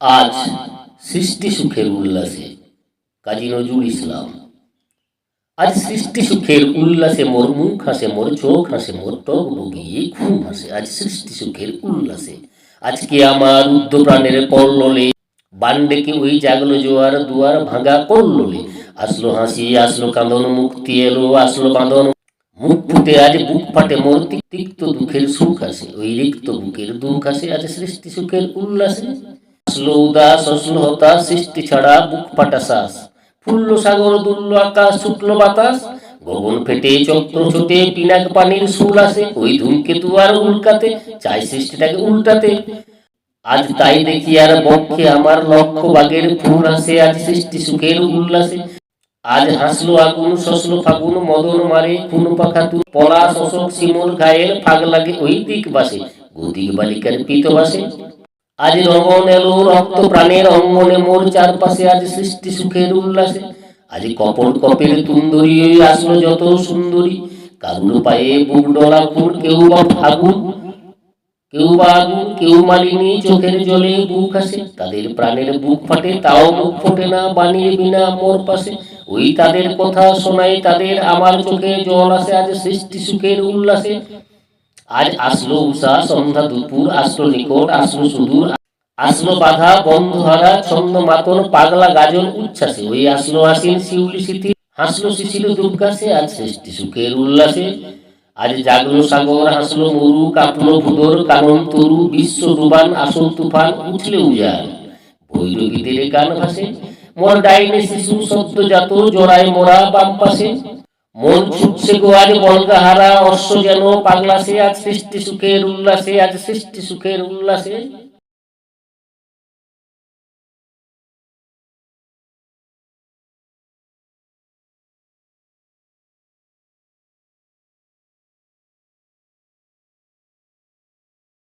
আজ সৃষ্টি সুখের উল্লাসে। কাজী নজরুল ইসলাম। আজ সৃষ্টি সুখের উল্লাসে মোর মুখ হাসে, মোর চোখ হাসে, মোর টক বগিয়ে ঘুম হাসে। আজ সৃষ্টি সুখের উল্লাসে। আজকে আমার উদ্ধ প্রাণের পল্ললে বান্ডেকে ওই জাগলো জোয়ার দুয়ার ভাঙা করললে। আসলো হাসি, আসলো কাঁদন, মুক্তি এলো, আসলো বাঁধন। মুখ ফুটে আজ, বুক ফাটে মোর তিক- তিক্ত দুঃখের সুখ আসে ওই রিক্ত বুকের দুঃখ আসে আজ সৃষ্টি সুখের উল্লাসে। আসলো হতাশ সৃষ্টি ছাড়া বুক ফাটা শ্বাস ফুল্ল সাগর দুল্ল আকাশ ছুটলো বাতাস। গগন ফেটে, চক্র ছোটে, পিনাক পানির সুর আসে। ওই ধূমকেতু আর উল্কাতে, চাই সৃষ্টিটাকে উল্টাতে। আজ তাই দেখি আর বক্ষে আমার লক্ষ্য বাগের ফুল আসে। আজ সৃষ্টি সুখের উল্লাসে। আজ হাসলো আগুন শসলো ফাগুন, মদন মারে, খুন পাখা তু। পলা শশক শিমুল ঘায়ের ফাগ লাগে ওই দিক বাসে গদিক বালিকার পিত বাসে আজ রঙন এলো রক্ত প্রাণের অঙ্গনে মোর চারপাশে আজ সৃষ্টি সুখের উল্লাসে। আজ কপট কপের তুন্দরী আসলো যত সুন্দরী। কারুর পায়ে বুক ডলা ফুল কেউ বা ফাগুন, কেউ বা আগুন, কেউ মালিনী, চোখের জলে বুক আসে। তাদের প্রাণের বুক ফাটে, তাও মুখ ফোটে না বানিয়ে বিনা মোর পাশে। ওই তাদের কথা শোনাই তাদের আমার চোখে জল আসে, আজ সৃষ্টি সুখের উল্লাসে। আজ আসলো উষা, সন্ধ্যা দুপুর, আসলো নিকট, আসলো সুদূর। আসলো বাধা বন্ধ হারা ছন্দ মাতন, পাগলা গাজন উচ্ছ্বাসে। ওই আসলো আসিন, শিউলি স্মৃতি হাসলো শিশির দুর্গাসে আজ সৃষ্টি সুখের উল্লাসে। আজ জাগলো সাগর, হাসলো মরু, কাঁপলো ভুদর কানন তরু, বিশ্ব রুবান আসল তুফান, উঠলে উজান। ভৈরবীদের গান ভাসে। মোর ডাইনে শিশু সদ্য জাত, জোড়ায় মোরা বাম পাশে। মন ছুটছে গোয়ারি বলগা হারা অশ্ব যেন পাগলাসে আজ সৃষ্টি সুখের উল্লাসে, আজ সৃষ্টি সুখের উল্লাসে।